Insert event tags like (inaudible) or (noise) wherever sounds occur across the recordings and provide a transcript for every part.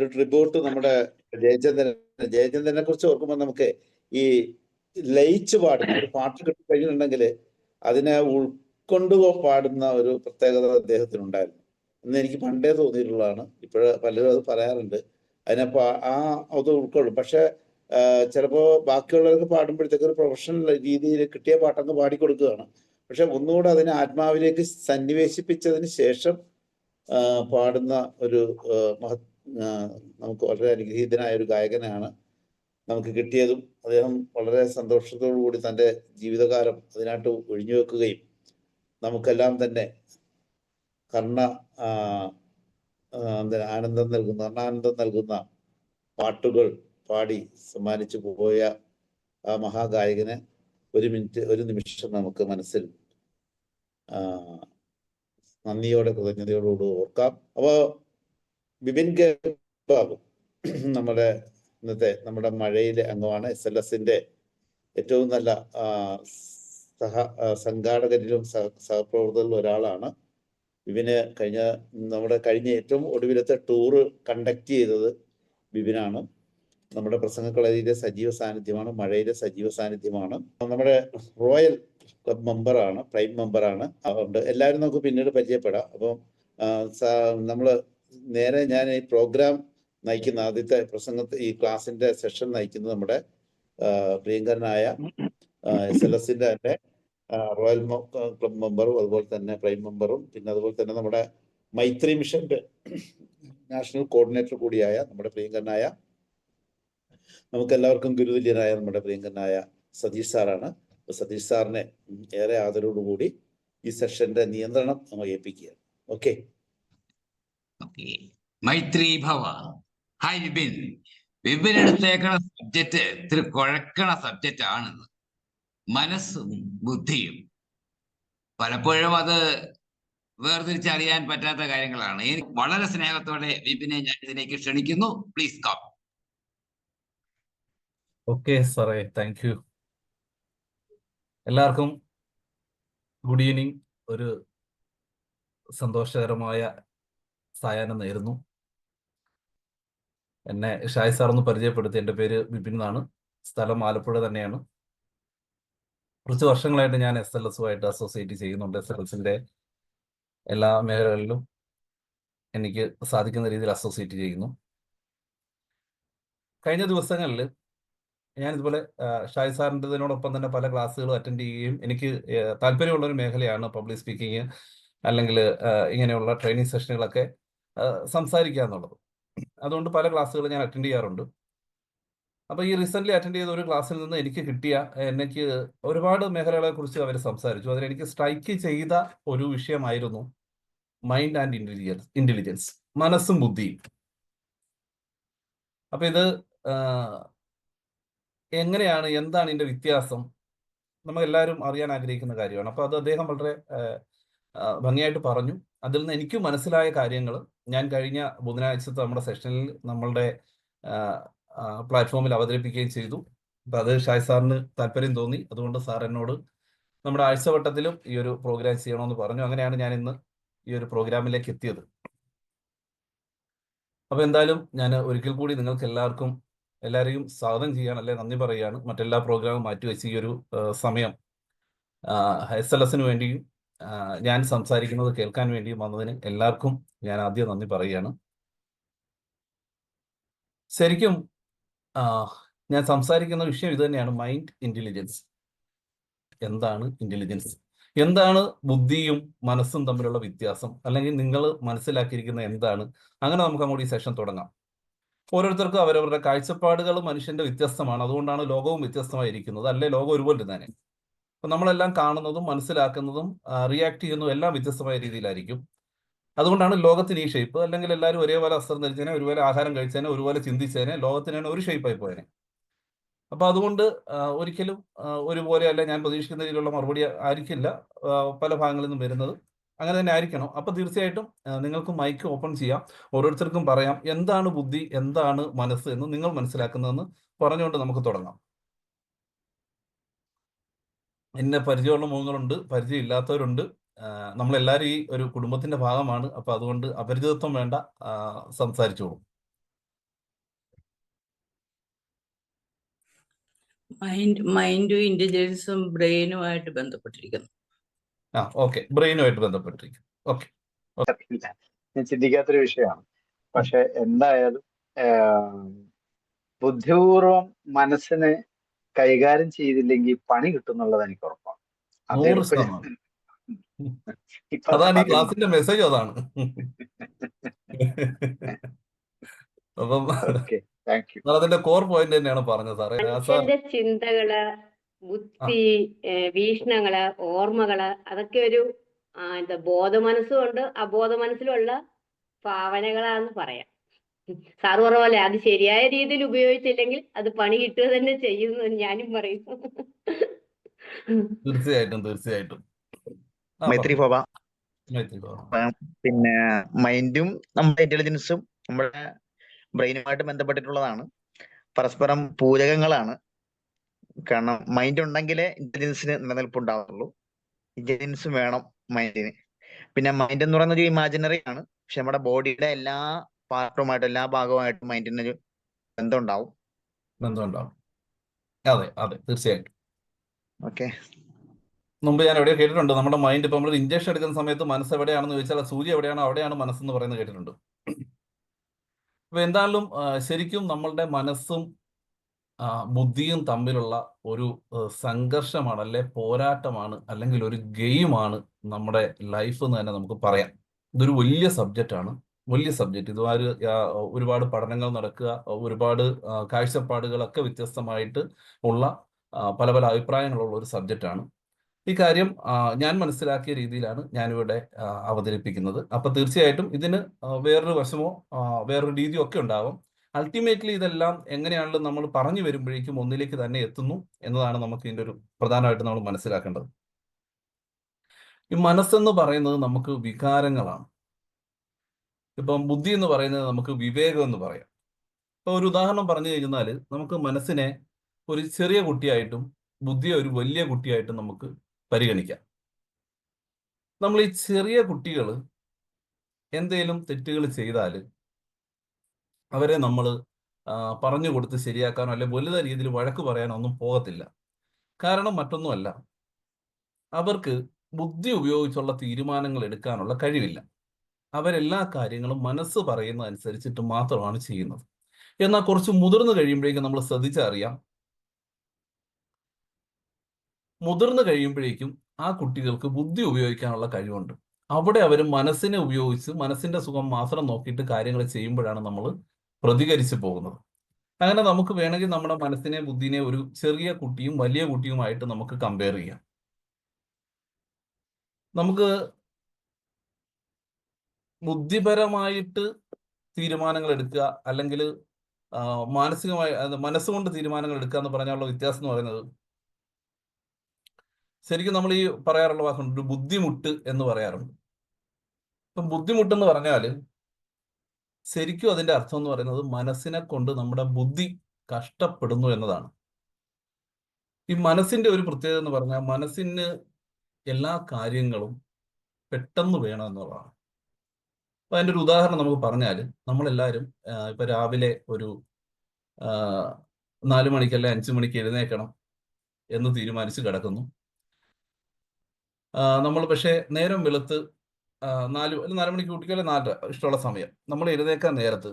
ഒരു ട്രിബ്യൂട്ട് നമ്മുടെ ജയചന്ദ്രൻ ജയചന്ദ്രനെ കുറിച്ച് ഓർക്കുമ്പോൾ നമുക്ക് ഈ ലയിച്ചു പാടുന്ന ഒരു പാട്ട് കിട്ടിക്കഴിഞ്ഞിട്ടുണ്ടെങ്കിൽ അതിനെ ഉൾക്കൊണ്ടു പാടുന്ന ഒരു പ്രത്യേകത അദ്ദേഹത്തിനുണ്ടായിരുന്നു. എന്ന് എനിക്ക് പണ്ടേ തോന്നിയിട്ടുള്ളതാണ്. ഇപ്പോഴ പലരും അത് പറയാറുണ്ട്. അതിനെ ആ അത് ഉൾക്കൊള്ളും. പക്ഷെ ചിലപ്പോൾ ബാക്കിയുള്ളവർക്ക് പാടുമ്പോഴത്തേക്ക് ഒരു പ്രൊഫഷണൽ രീതിയിൽ കിട്ടിയ പാട്ടങ്ങ് പാടിക്കൊടുക്കുകയാണ്. പക്ഷെ ഒന്നുകൂടെ അതിനെ ആത്മാവിലേക്ക് സന്നിവേശിപ്പിച്ചതിന് ശേഷം പാടുന്ന ഒരു മഹത് നമുക്ക് വളരെ അനുഗ്രഹീതനായ ഒരു ഗായകനാണ് നമുക്ക് കിട്ടിയതും അദ്ദേഹം വളരെ സന്തോഷത്തോടു കൂടി തന്റെ ജീവിതകാലം അതിനായിട്ട് ഒഴിഞ്ഞു വെക്കുകയും നമുക്കെല്ലാം തന്നെ കർണ ആനന്ദം നൽകുന്ന കർണാനന്ദം നൽകുന്ന പാട്ടുകൾ പാടി സമ്മാനിച്ചു പോയ ആ മഹാഗായകനെ ഒരു മിനിറ്റ് ഒരു നിമിഷം നമുക്ക് മനസ്സിൽ നന്ദിയോടെ കൃതജ്ഞതയോടുകൂടി ഓർക്കാം. അപ്പോ ബിപിൻ ബാബു (clears throat) നമ്മുടെ ഇന്നത്തെ നമ്മുടെ മഴയിലെ അംഗമാണ് എസ് എൽ എസിന്റെ ഏറ്റവും നല്ല സഹ സംഘാടകരിലും സഹ സഹപ്രവർത്തകരിലും ഒരാളാണ്. ബിപിന് കഴിഞ്ഞ നമ്മുടെ കഴിഞ്ഞ ഏറ്റവും ഒടുവിലത്തെ ടൂറ് കണ്ടക്ട് ചെയ്തത് ബിപിനാണ് നമ്മുടെ പ്രസംഗക്കളരിയിലെ സജീവ സാന്നിധ്യമാണ് മഴയിലെ സജീവ സാന്നിധ്യമാണ്. നമ്മുടെ റോയൽ ക്ലബ് മെമ്പറാണ് പ്രൈം മെമ്പറാണ്. അതുകൊണ്ട് എല്ലാവരും നമുക്ക് പിന്നീട് പരിചയപ്പെടാം. അപ്പം നമ്മൾ നേരെ ഞാൻ ഈ പ്രോഗ്രാം നയിക്കുന്ന ആദ്യത്തെ പ്രസംഗത്തെ ഈ ക്ലാസിന്റെ സെഷൻ നയിക്കുന്നത് നമ്മുടെ പ്രിയങ്കരനായ എസ് എൽ എസിന്റെ തന്നെ റോയൽ ക്ലബ് മെമ്പറും അതുപോലെ തന്നെ പ്രൈം മെമ്പറും പിന്നെ അതുപോലെ തന്നെ നമ്മുടെ മൈത്രി മിഷന്റെ നാഷണൽ കോർഡിനേറ്റർ കൂടിയായ നമ്മുടെ പ്രിയങ്കരനായ നമുക്ക് എല്ലാവർക്കും ഗുരുതുല്യനായ നമ്മുടെ പ്രിയങ്കരനായ സതീഷ് സാറാണ്. സതീഷ് സാറിനെ ഏറെ ആദരവോടുകൂടി ഈ സെഷന്റെ നിയന്ത്രണം ഏൽപ്പിക്കുകയാണ്. Okay okay. മൈത്രി ഭവ ഹായ് വിപിൻ. വിപിൻ എടുത്തേക്കണ സബ്ജക്റ്റ് ഇത്തിരി കുഴക്കണ സബ്ജക്റ്റ് ആണെന്ന്. മനസ്സും ബുദ്ധിയും. പലപ്പോഴും അത് വേർതിരിച്ചറിയാൻ പറ്റാത്ത കാര്യങ്ങളാണ്. എനിക്ക് വളരെ സ്നേഹത്തോടെ വിപിനെ ഞാൻ ഇതിലേക്ക് ക്ഷണിക്കുന്നു. പ്ലീസ് കം ഓക്കെ സാറേ. താങ്ക് യു എല്ലാവർക്കും ഗുഡ് ഈവനിങ് ഒരു സന്തോഷകരമായ സായാഹ്നം നേരുന്നു. എന്നെ ഷായ് സാർ ഒന്ന് പരിചയപ്പെടുത്തി. എന്റെ പേര് ബിപിൻ എന്നാണ്. സ്ഥലം ആലപ്പുഴ തന്നെയാണ്. കുറച്ച് വർഷങ്ങളായിട്ട് ഞാൻ എസ് എൽ എസുമായിട്ട് അസോസിയേറ്റ് ചെയ്യുന്നുണ്ട്. എസ് എൽ എസിന്റെ എല്ലാ മേഖലകളിലും എനിക്ക് സാധിക്കുന്ന രീതിയിൽ അസോസിയേറ്റ് ചെയ്യുന്നു. കഴിഞ്ഞ ദിവസങ്ങളിൽ ഞാൻ ഇതുപോലെ ഷായ് സാറിന്റെതിനോടൊപ്പം തന്നെ പല ക്ലാസ്സുകളും അറ്റൻഡ് ചെയ്യുകയും എനിക്ക് താല്പര്യമുള്ളൊരു മേഖലയാണ് പബ്ലിക് സ്പീക്കിങ് അല്ലെങ്കിൽ ഇങ്ങനെയുള്ള ട്രെയിനിങ് സെഷനുകളൊക്കെ സംസാരിക്കുക എന്നുള്ളത് അതുകൊണ്ട് പല ക്ലാസ്സുകൾ ഞാൻ അറ്റൻഡ് ചെയ്യാറുണ്ട്. അപ്പോൾ ഈ റീസെന്റ്ലി അറ്റൻഡ് ചെയ്ത ഒരു ക്ലാസ്സിൽ നിന്ന് എനിക്ക് കിട്ടിയ എനിക്ക് ഒരുപാട് മേഖലകളെ കുറിച്ച് അവർ സംസാരിച്ചു. അതിൽ എനിക്ക് സ്ട്രൈക്ക് ചെയ്ത ഒരു വിഷയമായിരുന്നു മൈൻഡ് ആൻഡ് ഇന്റലിജൻസ് ഇന്റലിജൻസ് മനസ്സും ബുദ്ധിയും. അപ്പൊ ഇത് എങ്ങനെയാണ് എന്താണ് ഇതിന്റെ വ്യത്യാസം? നമ്മൾ എല്ലാവരും അറിയാൻ ആഗ്രഹിക്കുന്ന കാര്യമാണ്. അപ്പോൾ അത് അദ്ദേഹം വളരെ ഭംഗിയായിട്ട് പറഞ്ഞു. അതിൽ നിന്ന് എനിക്ക് മനസ്സിലായ കാര്യങ്ങൾ ഞാൻ കഴിഞ്ഞ ബുധനാഴ്ചത്തെ നമ്മുടെ സെഷനിൽ നമ്മളുടെ പ്ലാറ്റ്ഫോമിൽ അവതരിപ്പിക്കുകയും ചെയ്തു. അപ്പം അത് ഷായ് സാറിന് താല്പര്യം തോന്നി. അതുകൊണ്ട് സാർ എന്നോട് നമ്മുടെ ആഴ്ചവട്ടത്തിലും ഈ ഒരു പ്രോഗ്രാം ചെയ്യണമെന്ന് പറഞ്ഞു. അങ്ങനെയാണ് ഞാൻ ഇന്ന് ഈ ഒരു പ്രോഗ്രാമിലേക്ക് എത്തിയത്. അപ്പോൾ എന്തായാലും ഞാൻ ഒരിക്കൽ കൂടി നിങ്ങൾക്ക് എല്ലാവർക്കും എല്ലാവരെയും സ്വാഗതം ചെയ്യാൻ അല്ലെ നന്ദി പറയുകയാണ്. മറ്റെല്ലാ പ്രോഗ്രാമും മാറ്റിവെച്ച് ഈ ഒരു സമയം എസ് എൽ എസിന് വേണ്ടിയും ഞാൻ സംസാരിക്കുന്നത് കേൾക്കാൻ വേണ്ടി വന്നതിന് എല്ലാവർക്കും ഞാൻ ആദ്യം നന്ദി പറയുകയാണ്. ശരിക്കും ഞാൻ സംസാരിക്കുന്ന വിഷയം ഇത് തന്നെയാണ് മൈൻഡ് ഇന്റലിജൻസ് എന്താണ് ഇന്റലിജൻസ് എന്താണ് ബുദ്ധിയും മനസ്സും തമ്മിലുള്ള വ്യത്യാസം? അല്ലെങ്കിൽ നിങ്ങൾ മനസ്സിലാക്കിയിരിക്കുന്ന എന്താണ്? അങ്ങനെ നമുക്ക് അങ്ങോട്ട് ഈ സെഷൻ തുടങ്ങാം. ഓരോരുത്തർക്കും അവരവരുടെ കാഴ്ചപ്പാടുകൾ മനുഷ്യന്റെ വ്യത്യസ്തമാണ്. അതുകൊണ്ടാണ് ലോകവും വ്യത്യസ്തമായിരിക്കുന്നത്. അല്ലെ? ലോകം ഒരുപോലെ തന്നെ. അപ്പൊ നമ്മളെല്ലാം കാണുന്നതും മനസ്സിലാക്കുന്നതും റിയാക്ട് ചെയ്യുന്നതും എല്ലാം വ്യത്യസ്തമായ രീതിയിലായിരിക്കും. അതുകൊണ്ടാണ് ലോകത്തിന് ഈ ഷേപ്പ് അല്ലെങ്കിൽ എല്ലാവരും ഒരേപോലെ വസ്ത്രം ധരിച്ചേനെ ഒരുപോലെ ആഹാരം കഴിച്ചേനെ ഒരുപോലെ ചിന്തിച്ചേനെ ലോകത്തിന് ഒരു ഷേപ്പായി പോയേനെ. അപ്പൊ അതുകൊണ്ട് ഒരിക്കലും ഒരുപോലെ അല്ല ഞാൻ പ്രതീക്ഷിക്കുന്ന രീതിയിലുള്ള മറുപടി ആയിരിക്കില്ല പല ഭാഗങ്ങളിൽ നിന്നും വരുന്നത്. അങ്ങനെ തന്നെ ആയിരിക്കണം. അപ്പൊ തീർച്ചയായിട്ടും നിങ്ങൾക്ക് മൈക്ക് ഓപ്പൺ ചെയ്യാം. ഓരോരുത്തർക്കും പറയാം എന്താണ് ബുദ്ധി എന്താണ് മനസ്സ് എന്ന് നിങ്ങൾ മനസ്സിലാക്കുന്നതെന്ന് പറഞ്ഞുകൊണ്ട് നമുക്ക് തുടങ്ങാം. എന്നെ പരിചയമുള്ള മുഖങ്ങളുണ്ട് പരിചയമില്ലാത്തവരുണ്ട്. നമ്മളെല്ലാവരും ഈ ഒരു കുടുംബത്തിന്റെ ഭാഗമാണ്. അപ്പൊ അതുകൊണ്ട് അപരിചിതത്വം വേണ്ട. സംസാരിച്ചോളൂ. മൈൻഡ് മൈൻഡും ഇന്റലിജൻസും ബ്രെയിനുമായിട്ട് ബന്ധപ്പെട്ടിരിക്കുന്നു. ആ ഓക്കെ. ബ്രെയിനുമായിട്ട് ബന്ധപ്പെട്ടിരിക്കുന്നു. ഓക്കെ. ഞാൻ ചിന്തിക്കാത്തൊരു വിഷയമാണ്. പക്ഷെ എന്തായാലും ബുദ്ധിപൂർവം മനസ്സിനെ കൈകാര്യം ചെയ്തില്ലെങ്കിൽ പണി കിട്ടുന്നുള്ളത് എനിക്ക് ഉറപ്പാണ്. (laughs) അതാണ് ഈ ക്ലാസിന്റെ മെസ്സേജ് അതാണ്. അപ്പം അതിന്റെ കോർ പോയിന്റ് തന്നെയാണ് പറഞ്ഞത് സാറേ. ചിന്തകൾ ബുദ്ധി വീക്ഷണങ്ങൾ ഓർമ്മകൾ അതൊക്കെ ഒരു എന്താ ബോധ മനസ്സുകൊണ്ട് അബോധ മനസ്സിലുള്ള ഭാവനകളാന്ന് പറയാം. സാറ് പറഞ്ഞ പോലെ അത് ശരിയായ രീതിയിൽ ഉപയോഗിച്ചില്ലെങ്കിൽ അത് പണി കിട്ടുക തന്നെ ചെയ്യുന്നു എന്ന് ഞാനും പറയുന്നു തീർച്ചയായിട്ടും തീർച്ചയായിട്ടും. മൈത്രി പറഞ്ഞോ. ഭവ മൈത്രി ഭവ. പിന്നെ മൈൻഡും നമ്മുടെ ഇന്റലിജൻസും നമ്മുടെ ബ്രെയിനുമായിട്ട് ബന്ധപ്പെട്ടിട്ടുള്ളതാണ്. പരസ്പരം പൂരകങ്ങളാണ്. കാരണം മൈൻഡ് ഉണ്ടെങ്കിലേ ഇന്റലിജൻസിന് നിലനിൽപ്പ് ഉണ്ടാവുള്ളൂ ഇന്റലിജൻസ് വേണം മൈൻഡിന്. പിന്നെ മൈൻഡ് എന്ന് പറയുന്നത് ഒരു ഇമാജിനറി ആണ്. പക്ഷെ നമ്മുടെ ബോഡിയുടെ എല്ലാ പാർട്ടുമായിട്ട് എല്ലാ ഭാഗവുമായിട്ടും മൈൻഡിന് ഒരു ബന്ധം ഉണ്ടാവും ബന്ധമുണ്ടാവും. അതെ അതെ തീർച്ചയായിട്ടും. ഓക്കെ. മുമ്പ് ഞാൻ എവിടെയോ കേട്ടിട്ടുണ്ട് നമ്മുടെ മൈൻഡ് ഇപ്പൊ നമ്മൾ ഇഞ്ചക്ഷൻ എടുക്കുന്ന സമയത്ത് മനസ്സ് എവിടെയാണെന്ന് ചോദിച്ചാൽ സൂര്യ സൂചി എവിടെയാണോ അവിടെയാണ് മനസ്സെന്ന് പറയുന്നത് കേട്ടിട്ടുണ്ട്. അപ്പൊ എന്തായാലും ശരിക്കും നമ്മളുടെ മനസ്സും ബുദ്ധിയും തമ്മിലുള്ള ഒരു സംഘർഷമാണ് അല്ലെ പോരാട്ടമാണ് അല്ലെങ്കിൽ ഒരു ഗെയിമാണ് നമ്മുടെ ലൈഫ് എന്ന് തന്നെ നമുക്ക് പറയാം. ഇതൊരു വലിയ സബ്ജക്റ്റ് ആണ്. വലിയ സബ്ജക്റ്റ് ഇതുമാര് ഒരുപാട് പഠനങ്ങൾ നടക്കുക ഒരുപാട് കാഴ്ചപ്പാടുകളൊക്കെ വ്യത്യസ്തമായിട്ട് ഉള്ള പല പല അഭിപ്രായങ്ങളുള്ള ഒരു സബ്ജക്റ്റാണ്. ഈ കാര്യം ഞാൻ മനസ്സിലാക്കിയ രീതിയിലാണ് ഞാനിവിടെ അവതരിപ്പിക്കുന്നത്. അപ്പൊ തീർച്ചയായിട്ടും ഇതിന് വേറൊരു വശമോ വേറൊരു രീതിയോ ഒക്കെ ഉണ്ടാവും. അൾട്ടിമേറ്റ്ലി ഇതെല്ലാം എങ്ങനെയാണല്ലോ നമ്മൾ പറഞ്ഞു വരുമ്പോഴേക്കും ഒന്നിലേക്ക് തന്നെ എത്തുന്നു എന്നതാണ് നമുക്ക് ഇതിന്റെ ഒരു പ്രധാനമായിട്ട് നമ്മൾ മനസ്സിലാക്കേണ്ടത്. ഈ മനസ്സെന്ന് പറയുന്നത് നമുക്ക് വികാരങ്ങളാണ്. ഇപ്പം ബുദ്ധി എന്ന് പറയുന്നത് നമുക്ക് വിവേകം എന്ന് പറയാം. ഇപ്പൊ ഒരു ഉദാഹരണം പറഞ്ഞു കഴിഞ്ഞാൽ നമുക്ക് മനസ്സിനെ ഒരു ചെറിയ കുട്ടിയായിട്ടും ബുദ്ധിയെ ഒരു വലിയ കുട്ടിയായിട്ടും നമുക്ക് പരിഗണിക്കാം. നമ്മൾ ഈ ചെറിയ കുട്ടികൾ എന്തെങ്കിലും തെറ്റുകൾ ചെയ്താൽ അവരെ നമ്മൾ പറഞ്ഞു കൊടുത്ത് ശരിയാക്കാനോ അല്ലെ വലുത രീതിയിൽ വഴക്ക് പറയാനോ ഒന്നും പോകത്തില്ല. കാരണം മറ്റൊന്നുമല്ല അവർക്ക് ബുദ്ധി ഉപയോഗിച്ചുള്ള തീരുമാനങ്ങൾ എടുക്കാനുള്ള കഴിവില്ല. അവരെല്ലാ കാര്യങ്ങളും മനസ്സ് പറയുന്ന അനുസരിച്ചിട്ട് മാത്രമാണ് ചെയ്യുന്നത്. എന്നാൽ കുറച്ച് മുതിർന്നു കഴിയുമ്പോഴേക്കും നമ്മൾ ശ്രദ്ധിച്ചറിയാം മുതിർന്നു കഴിയുമ്പോഴേക്കും ആ കുട്ടികൾക്ക് ബുദ്ധി ഉപയോഗിക്കാനുള്ള കഴിവുണ്ട്. അവിടെ അവർ മനസ്സിനെ ഉപയോഗിച്ച് മനസ്സിന്റെ സുഖം മാത്രം നോക്കിയിട്ട് കാര്യങ്ങൾ ചെയ്യുമ്പോഴാണ് നമ്മൾ പ്രതികരിച്ചു പോകുന്നത്. അങ്ങനെ നമുക്ക് വേണമെങ്കിൽ നമ്മുടെ മനസ്സിനെ ബുദ്ധിനെ ഒരു ചെറിയ കുട്ടിയും വലിയ കുട്ടിയുമായിട്ട് നമുക്ക് കമ്പയർ ചെയ്യാം. നമുക്ക് ബുദ്ധിപരമായിട്ട് തീരുമാനങ്ങൾ എടുക്കുക അല്ലെങ്കിൽ മാനസികമായി മനസ്സുകൊണ്ട് തീരുമാനങ്ങൾ എടുക്കുക എന്ന് പറഞ്ഞാലുള്ള വ്യത്യാസം എന്ന് പറയുന്നത് ശരിക്കും നമ്മൾ ഈ പറയാറുള്ള വാക്കുണ്ട് ഒരു ബുദ്ധിമുട്ട് എന്ന് പറയാറുണ്ട്. ഇപ്പം ബുദ്ധിമുട്ട് എന്ന് പറഞ്ഞാൽ ശരിക്കും അതിന്റെ അർത്ഥം എന്ന് പറയുന്നത് മനസ്സിനെ കൊണ്ട് നമ്മുടെ ബുദ്ധി കഷ്ടപ്പെടുന്നു എന്നതാണ്. ഈ മനസ്സിന്റെ ഒരു പ്രത്യേകത എന്ന് പറഞ്ഞാൽ മനസ്സിന് എല്ലാ കാര്യങ്ങളും പെട്ടെന്ന് വേണം എന്നുള്ളതാണ്. അപ്പൊ ഒരു ഉദാഹരണം നമുക്ക് പറഞ്ഞാൽ നമ്മളെല്ലാവരും ഇപ്പൊ രാവിലെ ഒരു നാലു മണിക്കല്ല അഞ്ചു മണിക്ക് എഴുന്നേക്കണം എന്ന് തീരുമാനിച്ച് കിടക്കുന്നു. നമ്മൾ പക്ഷേ നേരം വെളുത്ത് നാല് നാല് മണിക്ക് കുട്ടിക്കല്ലേ നാല് ഇഷ്ടമുള്ള സമയം. നമ്മൾ എഴുന്നേക്കാൻ നേരത്ത്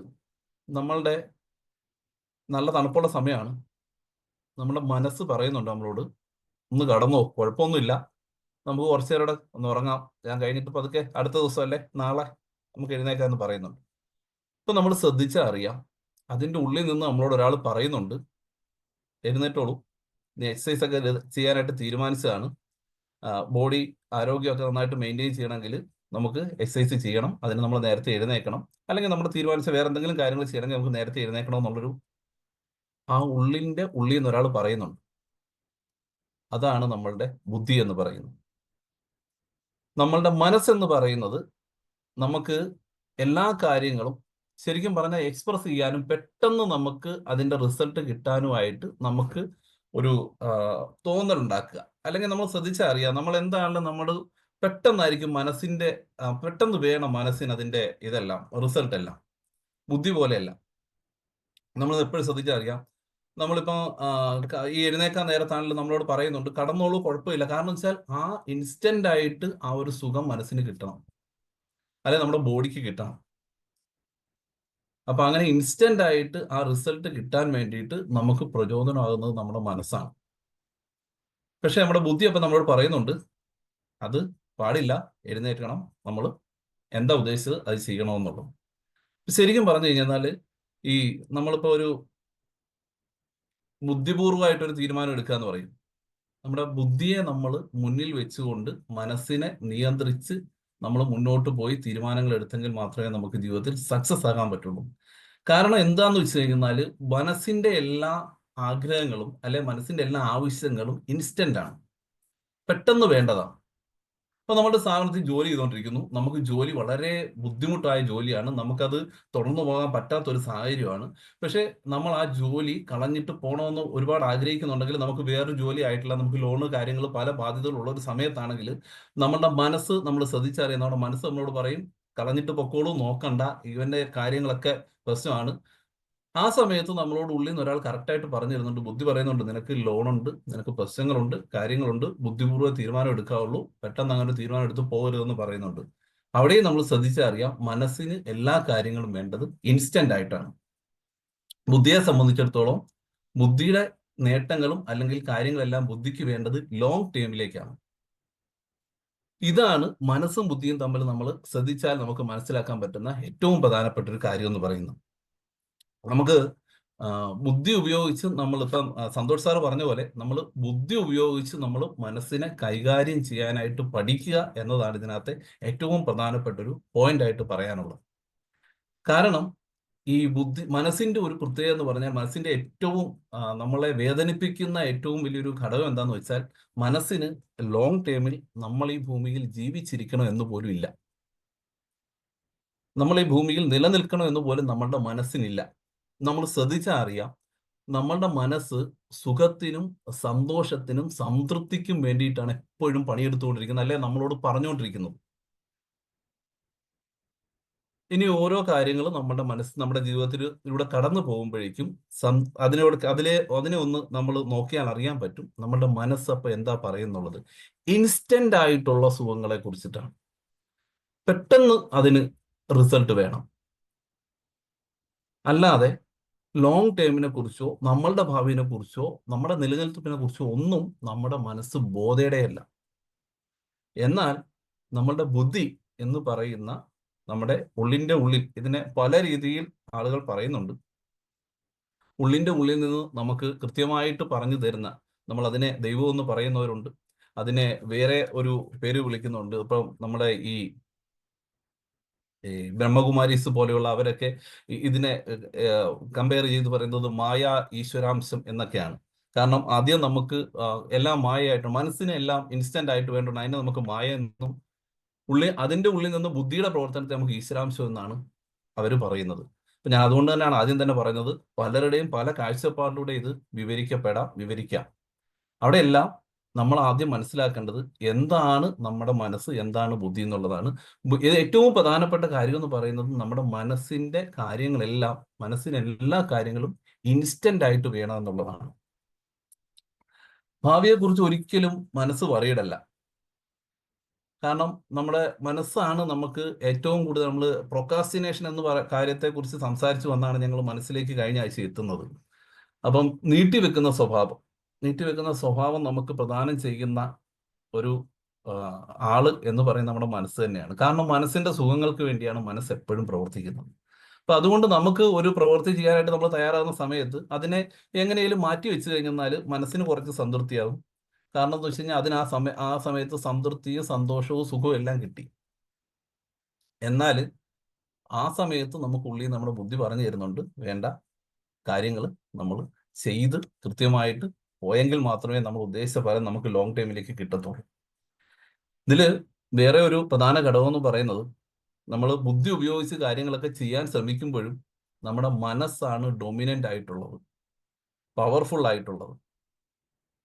നമ്മളുടെ നല്ല തണുപ്പുള്ള സമയമാണ്. നമ്മുടെ മനസ്സ് പറയുന്നുണ്ട് നമ്മളോട് ഒന്ന് കടന്നോ കുഴപ്പമൊന്നുമില്ല. നമുക്ക് കുറച്ചു നേരം ഒന്ന് ഉറങ്ങാം. ഞാൻ കഴിഞ്ഞിട്ട് പതുക്കെ അടുത്ത ദിവസം അല്ലേ നാളെ നമുക്ക് എഴുന്നേക്കാന്ന് പറയുന്നുണ്ട്. ഇപ്പൊ നമ്മൾ ശ്രദ്ധിച്ചാൽ അറിയാം. അതിന്റെ ഉള്ളിൽ നിന്ന് നമ്മളോട് ഒരാൾ പറയുന്നുണ്ട്. എഴുന്നേറ്റോളൂ. നീ എക്സസൈസ് ഒക്കെ ചെയ്യാനായിട്ട് തീരുമാനിച്ചതാണ്. ബോഡി ആരോഗ്യമൊക്കെ നന്നായിട്ട് മെയിന്റെയിൻ ചെയ്യണമെങ്കിൽ നമുക്ക് എക്സസൈസ് ചെയ്യണം. അതിന് നമ്മൾ നേരത്തെ എഴുന്നേക്കണം. അല്ലെങ്കിൽ നമ്മൾ തീരുമാനിച്ച വേറെ എന്തെങ്കിലും കാര്യങ്ങൾ ചെയ്യണമെങ്കിൽ നമുക്ക് നേരത്തെ എഴുന്നേക്കണം എന്നുള്ളൊരു ആ ഉള്ളിന്റെ ഉള്ളിൽ നിന്ന് ഒരാൾ പറയുന്നുണ്ട്. അതാണ് നമ്മളുടെ ബുദ്ധി എന്ന് പറയുന്നത്. നമ്മളുടെ മനസ്സെന്ന് പറയുന്നത് നമുക്ക് എല്ലാ കാര്യങ്ങളും ശരിക്കും പറഞ്ഞാൽ എക്സ്പ്രസ് ചെയ്യാനും പെട്ടെന്ന് നമുക്ക് അതിന്റെ റിസൾട്ട് കിട്ടാനുമായിട്ട് നമുക്ക് ഒരു തോന്നൽ തോന്നലുണ്ടാക്കുക അല്ലെങ്കിൽ നമ്മൾ ശ്രദ്ധിച്ചാൽ അറിയാം നമ്മൾ എന്താണ് നമ്മൾ പെട്ടെന്നായിരിക്കും മനസ്സിന്റെ പെട്ടെന്ന് വേണം മനസ്സിന് അതിന്റെ ഇതെല്ലാം റിസൾട്ട് എല്ലാം. ബുദ്ധി പോലെയല്ല. നമ്മൾ എപ്പോഴും ശ്രദ്ധിച്ചാൽ അറിയാം. നമ്മളിപ്പോൾ ഈ എഴുന്നേക്കാൻ നേരത്താണെങ്കിലും നമ്മളോട് പറയുന്നുണ്ട് കടന്നോളൂ കുഴപ്പമില്ല. കാരണം വെച്ചാൽ ആ ഇൻസ്റ്റന്റ് ആയിട്ട് ആ ഒരു സുഖം മനസ്സിന് കിട്ടണം. അല്ലെ നമ്മുടെ ബോഡിക്ക് കിട്ടണം. അപ്പൊ അങ്ങനെ ഇൻസ്റ്റന്റ് ആയിട്ട് ആ റിസൾട്ട് കിട്ടാൻ വേണ്ടിയിട്ട് നമുക്ക് പ്രചോദനമാകുന്നത് നമ്മുടെ മനസ്സാണ്. പക്ഷെ നമ്മുടെ ബുദ്ധി അപ്പൊ നമ്മളോട് പറയുന്നുണ്ട് അത് പാടില്ല എഴുന്നേൽക്കണം നമ്മൾ എന്താ ഉദ്ദേശിച്ചത് അത് ചെയ്യണമെന്നുള്ളത്. ശരിക്കും പറഞ്ഞു കഴിഞ്ഞാൽ ഈ നമ്മളിപ്പോ ഒരു ബുദ്ധിപൂർവമായിട്ടൊരു തീരുമാനം എടുക്കുക എന്ന് പറയും. നമ്മുടെ ബുദ്ധിയെ നമ്മൾ മുന്നിൽ വെച്ചുകൊണ്ട് മനസ്സിനെ നിയന്ത്രിച്ച് നമ്മൾ മുന്നോട്ട് പോയി തീരുമാനങ്ങൾ എടുത്തെങ്കിൽ മാത്രമേ നമുക്ക് ജീവിതത്തിൽ സക്സസ് ആകാൻ പറ്റുള്ളൂ. കാരണം എന്താന്ന് വെച്ച് കഴിഞ്ഞാൽ മനസ്സിന്റെ എല്ലാ ആഗ്രഹങ്ങളും അല്ലെ മനസ്സിന്റെ എല്ലാ ആവശ്യങ്ങളും ഇൻസ്റ്റന്റ് ആണ്. പെട്ടെന്ന് വേണ്ടതാണ്. ഇപ്പൊ നമ്മുടെ സ്ഥാപനത്തിൽ ജോലി ചെയ്തുകൊണ്ടിരിക്കുന്നു നമുക്ക് ജോലി വളരെ ബുദ്ധിമുട്ടായ ജോലിയാണ്. നമുക്കത് തുടർന്നു പോകാൻ പറ്റാത്ത ഒരു സാഹചര്യമാണ്. പക്ഷെ നമ്മൾ ആ ജോലി കളഞ്ഞിട്ട് പോകണമെന്ന് ഒരുപാട് ആഗ്രഹിക്കുന്നുണ്ടെങ്കിൽ നമുക്ക് വേറൊരു ജോലി ആയിട്ടില്ല. നമുക്ക് ലോണ് കാര്യങ്ങൾ പല ബാധ്യതകളുള്ള ഒരു സമയത്താണെങ്കിൽ നമ്മുടെ മനസ്സ് നമ്മൾ ശ്രദ്ധിച്ചറിയാം നമ്മുടെ മനസ്സ് നമ്മളോട് പറയും കളഞ്ഞിട്ട് പൊക്കോളൂ നോക്കണ്ട. ഇവന്റെ കാര്യങ്ങളൊക്കെ പ്രശ്നമാണ്. ആ സമയത്ത് നമ്മളോട് ഉള്ളിൽ നിന്ന് ഒരാൾ കറക്റ്റായിട്ട് പറഞ്ഞു തരുന്നുണ്ട് ബുദ്ധി പറയുന്നുണ്ട്. നിനക്ക് ലോണുണ്ട് നിനക്ക് പ്രശ്നങ്ങളുണ്ട് കാര്യങ്ങളുണ്ട്. ബുദ്ധിപൂർവം തീരുമാനം എടുക്കാവുള്ളൂ. പെട്ടെന്ന് അങ്ങനെ തീരുമാനം എടുത്ത് പോകരുതെന്ന് പറയുന്നുണ്ട്. അവിടെയും നമ്മൾ ശ്രദ്ധിച്ചറിയാം മനസ്സിന് എല്ലാ കാര്യങ്ങളും വേണ്ടത് ഇൻസ്റ്റന്റ് ആയിട്ടാണ്. ബുദ്ധിയെ സംബന്ധിച്ചിടത്തോളം ബുദ്ധിയുടെ നേട്ടങ്ങളും അല്ലെങ്കിൽ കാര്യങ്ങളെല്ലാം ബുദ്ധിക്ക് വേണ്ടത് ലോങ് ടേമിലേക്കാണ് ഇതാണ് മനസ്സും ബുദ്ധിയും തമ്മിൽ നമ്മൾ ശ്രദ്ധിച്ചാൽ നമുക്ക് മനസ്സിലാക്കാൻ പറ്റുന്ന ഏറ്റവും പ്രധാനപ്പെട്ട ഒരു കാര്യം എന്ന് പറയുന്നത്. നമുക്ക് ബുദ്ധി ഉപയോഗിച്ച് നമ്മളിപ്പം സന്തോഷ് സാർ പറഞ്ഞ പോലെ നമ്മൾ ബുദ്ധി ഉപയോഗിച്ച് നമ്മൾ മനസ്സിനെ കൈകാര്യം ചെയ്യാനായിട്ട് പഠിക്കുക എന്നതാണ് ഇതിനകത്തെ ഏറ്റവും പ്രധാനപ്പെട്ട ഒരു പോയിന്റ് ആയിട്ട് പറയാനുള്ളത്. കാരണം ഈ ബുദ്ധി മനസ്സിന്റെ ഒരു പ്രത്യേകത എന്ന് പറഞ്ഞാൽ മനസ്സിന്റെ ഏറ്റവും നമ്മളെ വേദനിപ്പിക്കുന്ന ഏറ്റവും വലിയൊരു ഘടകം എന്താന്ന് വെച്ചാൽ മനസ്സിന് ലോങ് ടേമിൽ നമ്മൾ ഈ ഭൂമിയിൽ ജീവിച്ചിരിക്കണം എന്ന് പോലും ഇല്ല. നമ്മൾ ഈ ഭൂമിയിൽ നിലനിൽക്കണം എന്ന് പോലും നമ്മളുടെ മനസ്സിനില്ല. നമ്മൾ ശ്രദ്ധിച്ചാൽ അറിയാം നമ്മളുടെ മനസ്സ് സുഖത്തിനും സന്തോഷത്തിനും സംതൃപ്തിക്കും വേണ്ടിയിട്ടാണ് എപ്പോഴും പണിയെടുത്തുകൊണ്ടിരിക്കുന്നത് അല്ലെ? നമ്മളോട് പറഞ്ഞുകൊണ്ടിരിക്കുന്നത്. ഇനി ഓരോ കാര്യങ്ങളും നമ്മുടെ മനസ്സ് നമ്മുടെ ജീവിതത്തിൽ ഇവിടെ കടന്നു പോകുമ്പോഴേക്കും അതിനോട് അതിലെ അതിനെ ഒന്ന് നമ്മൾ നോക്കിയാൽ അറിയാൻ പറ്റും നമ്മുടെ മനസ്സ് അപ്പൊ എന്താ പറയുന്നുള്ളത്. ഇൻസ്റ്റന്റ് ആയിട്ടുള്ള സുഖങ്ങളെ കുറിച്ചിട്ടാണ്. പെട്ടെന്ന് അതിന് റിസൾട്ട് വേണം. അല്ലാതെ ലോങ് ടേമിനെ കുറിച്ചോ നമ്മളുടെ ഭാവിയെ കുറിച്ചോ നമ്മുടെ നിലനിൽപ്പിനെ കുറിച്ചോ ഒന്നും നമ്മുടെ മനസ്സ് ബോധയുടെയല്ല എന്നാൽ നമ്മളുടെ ബുദ്ധി എന്ന് പറയുന്ന നമ്മുടെ ഉള്ളിന്റെ ഉള്ളിൽ ഇതിനെ പല രീതിയിൽ ആളുകൾ പറയുന്നുണ്ട്. ഉള്ളിന്റെ ഉള്ളിൽ നിന്ന് നമുക്ക് കൃത്യമായിട്ട് പറഞ്ഞു തരുന്ന നമ്മൾ അതിനെ ദൈവം എന്ന് പറയുന്നവരുണ്ട്. അതിനെ വേറെ ഒരു പേര് വിളിക്കുന്നുണ്ട്. ഇപ്പം നമ്മുടെ ഈ ഈ ബ്രഹ്മകുമാരീസ് പോലെയുള്ള അവരൊക്കെ ഇതിനെ കമ്പയർ ചെയ്ത് പറയുന്നത് മായ ഈശ്വരാംശം എന്നൊക്കെയാണ്. കാരണം ആദ്യം നമുക്ക് എല്ലാം മായയായിട്ട് മനസ്സിനെ എല്ലാം ഇൻസ്റ്റന്റ് ആയിട്ട് വേണ്ടുണ്ട് അതിനെ നമുക്ക് മായ എന്നും ഉള്ളിൽ അതിന്റെ ഉള്ളിൽ നിന്ന് ബുദ്ധിയുടെ പ്രവർത്തനത്തെ നമുക്ക് ഈശ്വരാംശം എന്നാണ് അവർ പറയുന്നത്. അപ്പൊ ഞാൻ അതുകൊണ്ട് തന്നെയാണ് ആദ്യം തന്നെ പറയുന്നത് പലരുടെയും പല കാഴ്ചപ്പാടിലൂടെ ഇത് വിവരിക്കപ്പെടാം വിവരിക്കാം. അവിടെയെല്ലാം നമ്മൾ ആദ്യം മനസ്സിലാക്കേണ്ടത് എന്താണ് നമ്മുടെ മനസ്സ് എന്താണ് ബുദ്ധി എന്നുള്ളതാണ്. ഏറ്റവും പ്രധാനപ്പെട്ട കാര്യം എന്ന് പറയുന്നത് നമ്മുടെ മനസ്സിന്റെ കാര്യങ്ങളെല്ലാം മനസ്സിന് എല്ലാ കാര്യങ്ങളും ഇൻസ്റ്റന്റ് ആയിട്ട് വേണം എന്നുള്ളതാണ്. ഭാവിയെക്കുറിച്ച് ഒരിക്കലും മനസ്സ് പറയിടല്ല കാരണം നമ്മുടെ മനസ്സാണ് നമുക്ക് ഏറ്റവും കൂടുതൽ നമ്മൾ പ്രൊക്കാസ്റ്റിനേഷൻ എന്ന് പറ കാര്യത്തെക്കുറിച്ച് സംസാരിച്ചു വന്നാണ് ഞങ്ങൾ മനസ്സിലേക്ക് കഴിഞ്ഞ ആഴ്ച എത്തുന്നത്. അപ്പം നീട്ടിവെക്കുന്ന സ്വഭാവം. നീട്ടിവെക്കുന്ന സ്വഭാവം നമുക്ക് പ്രദാനം ചെയ്യുന്ന ഒരു ആൾ എന്ന് പറയുന്നത് നമ്മുടെ മനസ്സ് തന്നെയാണ്. കാരണം മനസ്സിന്റെ സുഖങ്ങൾക്ക് വേണ്ടിയാണ് മനസ്സ് എപ്പോഴും പ്രവർത്തിക്കുന്നത്. അപ്പൊ അതുകൊണ്ട് നമുക്ക് ഒരു പ്രവൃത്തി ചെയ്യാനായിട്ട് നമ്മൾ തയ്യാറാകുന്ന സമയത്ത് അതിനെ എങ്ങനെയും മാറ്റി വെച്ച് കഴിഞ്ഞാൽ മനസ്സിന് കുറച്ച് സംതൃപ്തിയാകും കാരണം എന്ന് വെച്ച് കഴിഞ്ഞാൽ അതിന് ആ സമയ ആ സമയത്ത് സംതൃപ്തിയും സന്തോഷവും സുഖവും എല്ലാം കിട്ടി. എന്നാൽ ആ സമയത്ത് നമുക്ക് ഉള്ളിൽ നമ്മുടെ ബുദ്ധി പറഞ്ഞു തരുന്നുണ്ട്. വേണ്ട കാര്യങ്ങൾ നമ്മൾ ചെയ്ത് കൃത്യമായിട്ട് പോയെങ്കിൽ മാത്രമേ നമ്മൾ ഉദ്ദേശിച്ച ഫലം നമുക്ക് ലോങ് ടൈമിലേക്ക് കിട്ടത്തുള്ളൂ. ഇതിൽ വേറെ ഒരു പ്രധാന ഘടകം എന്ന് പറയുന്നത് നമ്മൾ ബുദ്ധി ഉപയോഗിച്ച് കാര്യങ്ങളൊക്കെ ചെയ്യാൻ ശ്രമിക്കുമ്പോഴും നമ്മുടെ മനസ്സാണ് ഡൊമിനന്റ് ആയിട്ടുള്ളത്. പവർഫുൾ ആയിട്ടുള്ളത്.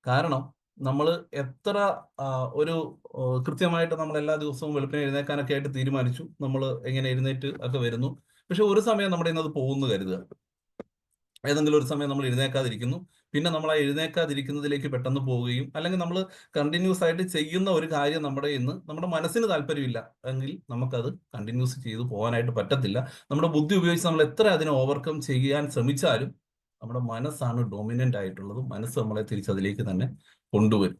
കാരണം നമ്മൾ എത്ര ഒരു കൃത്യമായിട്ട് നമ്മൾ എല്ലാ ദിവസവും വെളുപ്പിനെ എഴുന്നേക്കാനൊക്കെ ആയിട്ട് തീരുമാനിച്ചു. നമ്മൾ എങ്ങനെ എഴുന്നേറ്റ് ഒക്കെ വരുന്നു. പക്ഷെ ഒരു സമയം നമ്മുടെ ഇന്നത് പോകുന്നു കരുതുക. ഏതെങ്കിലും ഒരു സമയം നമ്മൾ എഴുന്നേക്കാതിരിക്കുന്നു. പിന്നെ നമ്മൾ ആ എഴുന്നേക്കാതിരിക്കുന്നതിലേക്ക് പെട്ടെന്ന് പോവുകയും അല്ലെങ്കിൽ നമ്മൾ കണ്ടിന്യൂസ് ആയിട്ട് ചെയ്യുന്ന ഒരു കാര്യം നമ്മുടെ ഇന്ന് നമ്മുടെ മനസ്സിന് താല്പര്യമില്ല എങ്കിൽ നമുക്കത് കണ്ടിന്യൂസ് ചെയ്ത് പോകാനായിട്ട് പറ്റത്തില്ല. നമ്മുടെ ബുദ്ധി ഉപയോഗിച്ച് നമ്മൾ എത്ര അതിനെ ഓവർകം ചെയ്യാൻ ശ്രമിച്ചാലും നമ്മുടെ മനസ്സാണ് ഡൊമിനന്റ് ആയിട്ടുള്ളത്. മനസ്സ് നമ്മളെ തിരിച്ചതിലേക്ക് തന്നെ കൊണ്ടുവരും.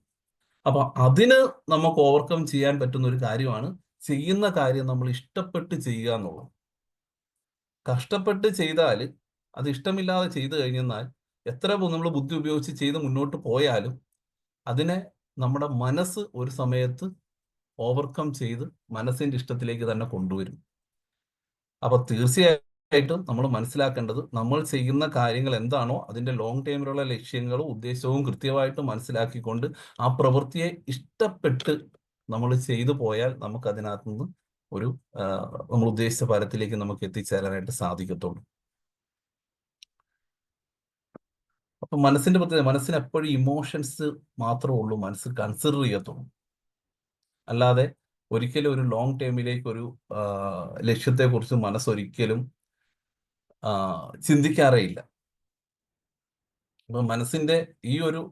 അപ്പൊ അതിന് നമുക്ക് ഓവർകം ചെയ്യാൻ പറ്റുന്ന ഒരു കാര്യമാണ് ചെയ്യുന്ന കാര്യം നമ്മൾ ഇഷ്ടപ്പെട്ട് ചെയ്യുക എന്നുള്ളത്. കഷ്ടപ്പെട്ട് ചെയ്താൽ അത് ഇഷ്ടമില്ലാതെ ചെയ്തു കഴിഞ്ഞാൽ എത്ര നമ്മൾ ബുദ്ധി ഉപയോഗിച്ച് ചെയ്ത് മുന്നോട്ട് പോയാലും അതിനെ നമ്മുടെ മനസ്സ് ഒരു സമയത്ത് ഓവർകം ചെയ്ത് മനസ്സിന്റെ ഇഷ്ടത്തിലേക്ക് തന്നെ കൊണ്ടുവരും. അപ്പൊ തീർച്ചയായിട്ടും നമ്മൾ മനസ്സിലാക്കേണ്ടത് നമ്മൾ ചെയ്യുന്ന കാര്യങ്ങൾ എന്താണോ അതിന്റെ ലോങ് ടൈമിലുള്ള ലക്ഷ്യങ്ങളും ഉദ്ദേശവും കൃത്യമായിട്ട് മനസ്സിലാക്കിക്കൊണ്ട് ആ പ്രവൃത്തിയെ ഇഷ്ടപ്പെട്ട് നമ്മൾ ചെയ്തു പോയാൽ നമുക്ക് അതിനകത്തുനിന്ന് ഒരു നമ്മൾ ഉദ്ദേശിച്ച ഫലത്തിലേക്ക് നമുക്ക് എത്തിച്ചേരാനായിട്ട് സാധിക്കത്തുള്ളൂ. അപ്പൊ മനസ്സിന്റെ പ്രത്യേകത മനസ്സിന് എപ്പോഴും ഇമോഷൻസ് മാത്രമേ ഉള്ളൂ. മനസ്സ് കൺസിഡർ ചെയ്യത്തുള്ളൂ. അല്ലാതെ ഒരിക്കലും ഒരു ലോങ് ടേമിലേക്ക് ഒരു ലക്ഷ്യത്തെ കുറിച്ച് മനസ്സൊരിക്കലും ചിന്തിക്കാറേ ഇല്ല. അപ്പൊ മനസ്സിന്റെ ഈ ഒരു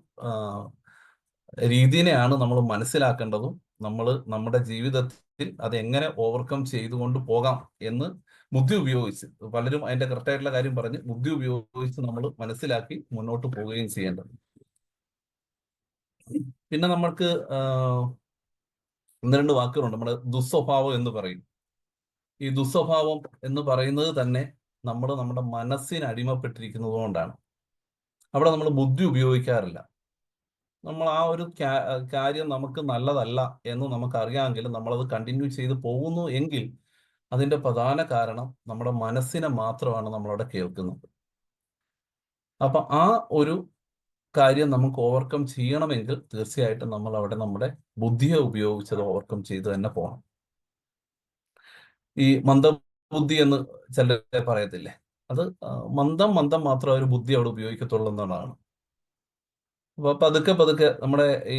രീതിനെയാണ് നമ്മൾ മനസ്സിലാക്കേണ്ടതും. നമ്മൾ നമ്മുടെ ജീവിതത്തിൽ അത് എങ്ങനെ ഓവർകം ചെയ്തുകൊണ്ട് പോകാം എന്ന് ബുദ്ധി ഉപയോഗിച്ച് പലരും അതിന്റെ കറക്റ്റായിട്ടുള്ള കാര്യം പറഞ്ഞ് ബുദ്ധി ഉപയോഗിച്ച് നമ്മൾ മനസ്സിലാക്കി മുന്നോട്ട് പോവുകയും ചെയ്യേണ്ടത്. പിന്നെ നമ്മൾക്ക് ഒന്ന് രണ്ട് വാക്കുകളുണ്ട്. നമ്മുടെ ദുസ്വഭാവം എന്ന് പറയും. ഈ ദുസ്വഭാവം എന്ന് പറയുന്നത് തന്നെ നമ്മൾ നമ്മുടെ മനസ്സിന് അടിമപ്പെട്ടിരിക്കുന്നത് കൊണ്ടാണ് അവിടെ നമ്മൾ ബുദ്ധി ഉപയോഗിക്കാറില്ല. നമ്മൾ ആ ഒരു കാര്യം നമുക്ക് നല്ലതല്ല എന്ന് നമുക്കറിയാമെങ്കിലും നമ്മളത് കണ്ടിന്യൂ ചെയ്ത് പോകുന്നു എങ്കിൽ അതിന്റെ പ്രധാന കാരണം നമ്മുടെ മനസ്സിനെ മാത്രമാണ് നമ്മളവിടെ കേൾക്കുന്നത്. അപ്പൊ ആ ഒരു കാര്യം നമുക്ക് ഓവർകം ചെയ്യണമെങ്കിൽ തീർച്ചയായിട്ടും നമ്മൾ അവിടെ നമ്മുടെ ബുദ്ധിയെ ഉപയോഗിച്ചത് ഓവർകം ചെയ്ത് തന്നെ പോകണം ഈ മന്ദബുദ്ധി എന്ന് ചിലരെ പറയത്തില്ലേ? അത് മന്ദം മന്ദം മാത്രം ഒരു ബുദ്ധി അവിടെ ഉപയോഗിക്കത്തുള്ളൂ എന്നതാണ് അപ്പൊ പതുക്കെ പതുക്കെ നമ്മുടെ ഈ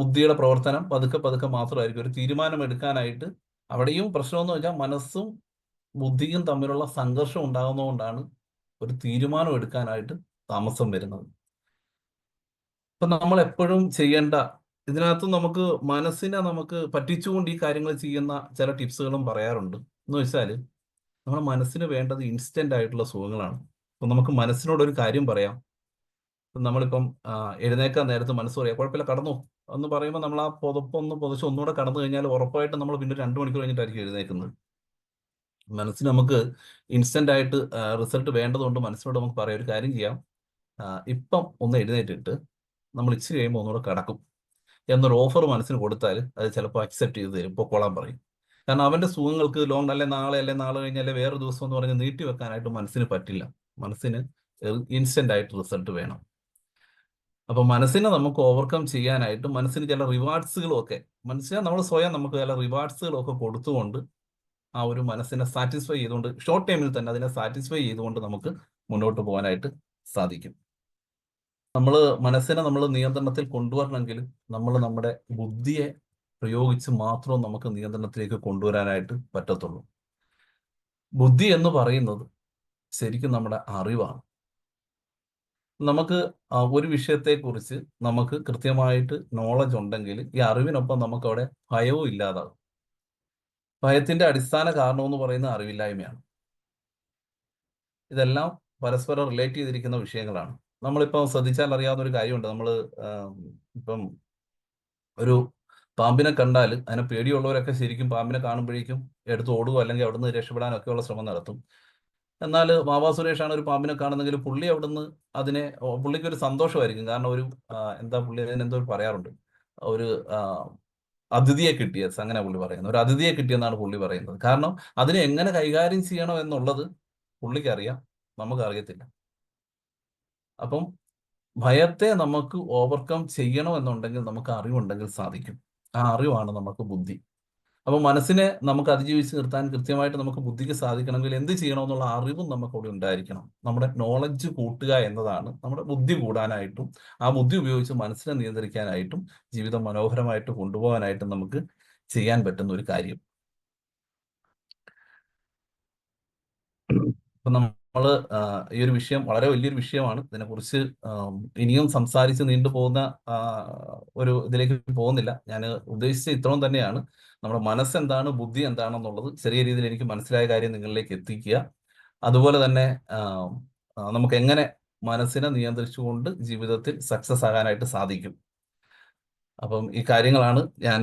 ബുദ്ധിയുടെ പ്രവർത്തനം പതുക്കെ പതുക്കെ മാത്രമായിരിക്കും. ഒരു തീരുമാനം എടുക്കാനായിട്ട് അവിടെയും പ്രശ്നമെന്ന് വെച്ചാൽ മനസ്സും ബുദ്ധിയും തമ്മിലുള്ള സംഘർഷം ഉണ്ടാകുന്നതുകൊണ്ടാണ് ഒരു തീരുമാനം എടുക്കാനായിട്ട് താമസം വരുന്നത്. ഇപ്പൊ നമ്മൾ എപ്പോഴും ചെയ്യേണ്ട ഇതിനകത്ത് നമുക്ക് മനസ്സിനെ നമുക്ക് പറ്റിച്ചുകൊണ്ട് ഈ കാര്യങ്ങൾ ചെയ്യുന്ന ചില ടിപ്സുകളും പറയാറുണ്ട്. എന്ന് വെച്ചാൽ നമ്മുടെ മനസ്സിന് വേണ്ടത് ഇൻസ്റ്റന്റ് ആയിട്ടുള്ള സുഖങ്ങളാണ്. അപ്പൊ നമുക്ക് മനസ്സിനോട് ഒരു കാര്യം പറയാം. നമ്മളിപ്പം എഴുന്നേക്കാൻ നേരത്ത് മനസ്സ് പറയാം കുഴപ്പമില്ല കടന്നു എന്ന് പറയുമ്പോൾ നമ്മൾ ആ പുതപ്പൊന്ന് പുതച്ച് ഒന്നുകൂടെ കടന്നു കഴിഞ്ഞാൽ ഉറപ്പായിട്ട് നമ്മൾ പിന്നെ രണ്ട് മണിക്കൂർ കഴിഞ്ഞിട്ടായിരിക്കും എഴുന്നേക്കുന്നത് മനസ്സിന് നമുക്ക് ഇൻസ്റ്റന്റ് ആയിട്ട് റിസൾട്ട് വേണ്ടതുകൊണ്ട് മനസ്സിനോട് നമുക്ക് പറയാം ഒരു കാര്യം ചെയ്യാം. ഇപ്പം ഒന്ന് എഴുന്നേറ്റിട്ട് നമ്മൾ ഇച്ചിരി കഴിയുമ്പോൾ ഒന്നുകൂടെ കിടക്കും എന്നൊരു ഓഫർ മനസ്സിന് കൊടുത്താൽ അത് ചിലപ്പോൾ അക്സെപ്റ്റ് ചെയ്ത് തരും പൊക്കോളാൻ പറയും. കാരണം അവന്റെ സുഖങ്ങൾക്ക് ലോങ് അല്ലെ നാളെ അല്ലെ നാളെ കഴിഞ്ഞാൽ വേറെ ദിവസം എന്ന് പറഞ്ഞ് നീട്ടി വെക്കാനായിട്ട് മനസ്സിന് പറ്റില്ല. മനസ്സിന് ഇൻസ്റ്റന്റ് ആയിട്ട് റിസൾട്ട് വേണം. അപ്പൊ മനസ്സിനെ നമുക്ക് ഓവർകം ചെയ്യാനായിട്ട് മനസ്സിന് ചില റിവാർഡ്സുകളും ഒക്കെ മനസ്സിനെ നമ്മൾ സ്വയം നമുക്ക് ചില റിവാർഡ്സുകളും ഒക്കെ കൊടുത്തുകൊണ്ട് ആ ഒരു മനസ്സിനെ സാറ്റിസ്ഫൈ ചെയ്തുകൊണ്ട് ഷോർട്ട് ടൈമിൽ തന്നെ അതിനെ സാറ്റിസ്ഫൈ ചെയ്തുകൊണ്ട് നമുക്ക് മുന്നോട്ട് പോകാനായിട്ട് സാധിക്കും. നമ്മൾ മനസ്സിനെ നമ്മൾ നിയന്ത്രണത്തിൽ കൊണ്ടുവരണമെങ്കിൽ നമ്മൾ നമ്മുടെ ബുദ്ധിയെ പ്രയോഗിച്ച് മാത്രം നമുക്ക് നിയന്ത്രണത്തിലേക്ക് കൊണ്ടുവരാനായിട്ട് പറ്റത്തുള്ളൂ. ബുദ്ധി എന്ന് പറയുന്നത് ശരിക്കും നമ്മുടെ അറിവാണ്. നമുക്ക് ഒരു വിഷയത്തെക്കുറിച്ച് നമുക്ക് കൃത്യമായിട്ട് നോളജ് ഉണ്ടെങ്കിൽ ഈ അറിവിനൊപ്പം നമുക്ക് അവിടെ ഭയവും ഇല്ലാതാകും ഭയത്തിന്റെ അടിസ്ഥാന കാരണം എന്ന് പറയുന്നത് അറിവില്ലായ്മയാണ്. ഇതെല്ലാം പരസ്പരം റിലേറ്റ് ചെയ്തിരിക്കുന്ന വിഷയങ്ങളാണ്. നമ്മളിപ്പം ശ്രദ്ധിച്ചാൽ അറിയാവുന്ന ഒരു കാര്യമുണ്ട്. നമ്മൾ ഇപ്പം ഒരു പാമ്പിനെ കണ്ടാൽ അതിനെ പേടിയുള്ളവരൊക്കെ ശരിക്കും പാമ്പിനെ കാണുമ്പോഴേക്കും എടുത്ത് ഓടുകയോ അല്ലെങ്കിൽ അവിടുന്ന് രക്ഷപ്പെടാനൊക്കെയുള്ള ശ്രമം നടത്തും. എന്നാൽ ബാബാ സുരേഷാണ് ഒരു പാമ്പിനെ കാണുന്നെങ്കിൽ പുള്ളി അവിടുന്ന് അതിനെ ഓ, പുള്ളിക്ക് ഒരു സന്തോഷമായിരിക്കും. കാരണം ഒരു എന്താ പുള്ളി അതിനെന്തോ പറയാറുണ്ട്. ഒരു അതിഥിയെ കിട്ടിയ അങ്ങനെ പുള്ളി പറയുന്നത് ഒരു അതിഥിയെ കിട്ടിയെന്നാണ് പുള്ളി പറയുന്നത്. കാരണം അതിനെ എങ്ങനെ കൈകാര്യം ചെയ്യണം എന്നുള്ളത് പുള്ളിക്ക് അറിയാം നമുക്ക് അറിയത്തില്ല അപ്പം ഭയത്തെ നമുക്ക് ഓവർകം ചെയ്യണം എന്നുണ്ടെങ്കിൽ നമുക്ക് അറിവുണ്ടെങ്കിൽ സാധിക്കും. ആ അറിവാണ് നമുക്ക് ബുദ്ധി. അപ്പൊ മനസ്സിനെ നമുക്ക് അതിജീവിച്ച് നിർത്താൻ കൃത്യമായിട്ട് നമുക്ക് ബുദ്ധിക്ക് സാധിക്കണമെങ്കിൽ എന്ത് ചെയ്യണമെന്നുള്ള അറിവും നമുക്ക് അവിടെ ഉണ്ടായിരിക്കണം. നമ്മുടെ നോളജ് കൂട്ടുക എന്നതാണ് നമ്മുടെ ബുദ്ധി കൂടാനായിട്ടും ആ ബുദ്ധി ഉപയോഗിച്ച് മനസ്സിനെ നിയന്ത്രിക്കാനായിട്ടും ജീവിതം മനോഹരമായിട്ട് കൊണ്ടുപോകാനായിട്ടും നമുക്ക് ചെയ്യാൻ പറ്റുന്ന ഒരു കാര്യം. ഇപ്പൊ നമ്മൾ ഈ ഒരു വിഷയം വളരെ വലിയൊരു വിഷയമാണ്. ഇതിനെക്കുറിച്ച് ഇനിയും സംസാരിച്ച് നീണ്ടു പോകുന്ന ഒരു ഇതിലേക്ക് പോകുന്നില്ല. ഞാൻ ഉദ്ദേശിച്ച ഇത്രയും തന്നെയാണ്. നമ്മുടെ മനസ്സെന്താണ് ബുദ്ധി എന്താണെന്നുള്ളത് ചെറിയ രീതിയിൽ എനിക്ക് മനസ്സിലായ കാര്യം നിങ്ങളിലേക്ക് എത്തിക്കുക. അതുപോലെ തന്നെ നമുക്ക് എങ്ങനെ മനസ്സിനെ നിയന്ത്രിച്ചുകൊണ്ട് ജീവിതത്തിൽ സക്സസ് ആകാനായിട്ട് സാധിക്കും. അപ്പം ഈ കാര്യങ്ങളാണ് ഞാൻ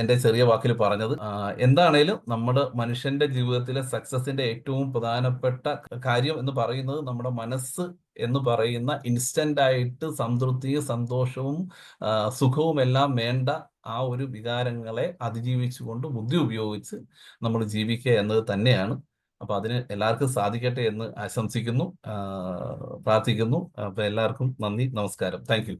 എന്റെ ചെറിയ വാക്കിൽ പറഞ്ഞത്. എന്താണേലും നമ്മുടെ മനുഷ്യന്റെ ജീവിതത്തിലെ സക്സസിന്റെ ഏറ്റവും പ്രധാനപ്പെട്ട കാര്യം എന്ന് പറയുന്നത് നമ്മുടെ മനസ്സ് എന്ന് പറയുന്ന ഇൻസ്റ്റന്റ് ആയിട്ട് സംതൃപ്തിയും സന്തോഷവും സുഖവും എല്ലാം വേണ്ട ആ ഒരു വികാരങ്ങളെ അതിജീവിച്ചുകൊണ്ട് ബുദ്ധി ഉപയോഗിച്ച് നമ്മൾ ജീവിക്കുക എന്നത് തന്നെയാണ്. അപ്പൊ അതിന് എല്ലാവർക്കും സാധിക്കട്ടെ എന്ന് ആശംസിക്കുന്നു പ്രാർത്ഥിക്കുന്നു. അപ്പൊ എല്ലാവർക്കും നന്ദി നമസ്കാരം. താങ്ക്